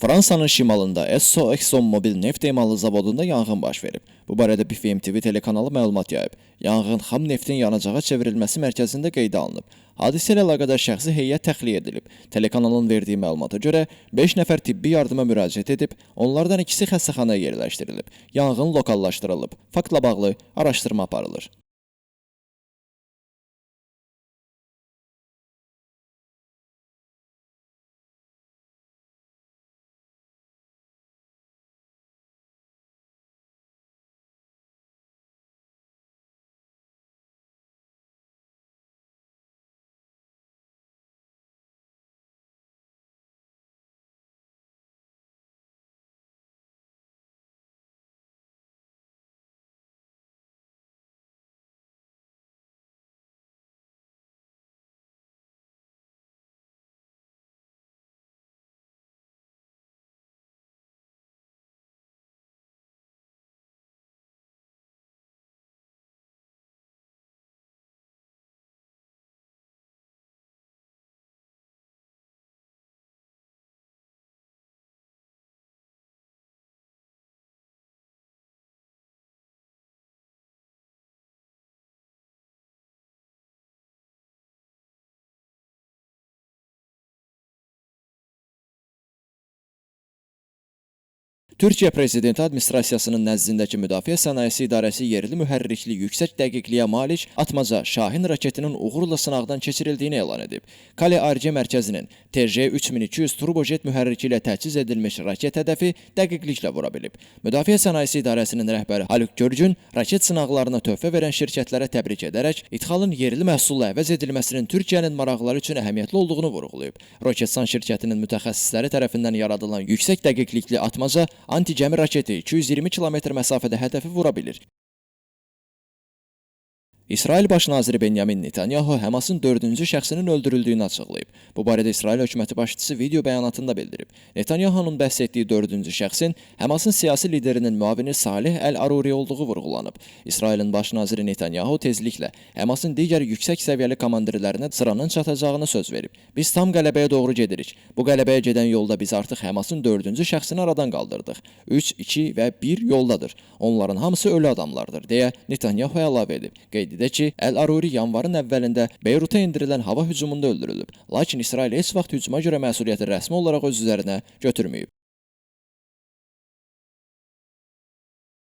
Fransanın şimalında Esso ExxonMobil neft emalı zavodunda yanğın baş verib. Bu barədə BFM TV telekanalı məlumat yayıb. Yanğın xam neftin yanacağa çevrilməsi mərkəzində qeydə alınıb. Hadisə ilə əlaqədar şəxsi heyət təxliyə edilib. Telekanalın verdiyi məlumata görə 5 nəfər tibbi yardıma müraciət edib, onlardan ikisi xəstəxanaya yerləşdirilib. Yanğın lokallaşdırılıb. Faktla bağlı araşdırma aparılır. Türkiyə Prezidenti Administrasiyasının nəzdindəki Müdafiə Sənayesi İdarəsi yerli mühərrikli yüksək dəqiqliyə malik Atmaca Şahin raketinin uğurla sınaqdan keçirildiyini elan edib. Kale ARC mərkəzinin TJ3200 turbojet mühərriki ilə təchiz edilmiş raket hədəfi dəqiqliklə vura bilib. Müdafiə Sənayesi İdarəsinin rəhbəri Haluk Görgün raket sınaqlarına töhfə verən şirkətlərə təbrik edərək ixalın yerli məhsulla əvəz edilməsinin Türkiyənin maraqları üçün əhəmiyyətli olduğunu vurğulayıb. Roketsan şirkətinin mütəxəssisləri tərəfindən yaradılan yüksək dəqiqlikli atmaca antigəmi raketi 220 kilometr məsafədə hədəfi vura bilir. İsrail Baş naziri Benyamin Netanyahu Həmasın dördüncü şəxsinin öldürüldüyünü açıqlayıb. Bu barədə İsrail hökuməti başçısı video bəyanatında bildirib. Netanyahunun bəhs etdiyi dördüncü şəxsin Həmasın siyasi liderinin müavini Salih Əl-Aruri olduğu vurğulanıb. İsrailin baş naziri Netanyahu tezliklə Həmasın digər yüksək səviyyəli komandirlərinə sıranın çatacağını söz verib. Biz tam qələbəyə doğru gedirik. Bu qələbəyə gedən yolda biz artıq Həmasın dördüncü şəxsini aradan qaldırdıq. 3, 2 və 1 yoldadır. Onların hamısı ölü adamlardır, deyə Netanyahu əlavə edib. Qeyd edək ki, Əl-Aruri yanvarın əvvəlində Beyruta endirilən hava hücumunda öldürülüb. Lakin İsrail heç vaxt hücuma görə məsuliyyəti rəsmi olaraq öz üzərinə götürməyib.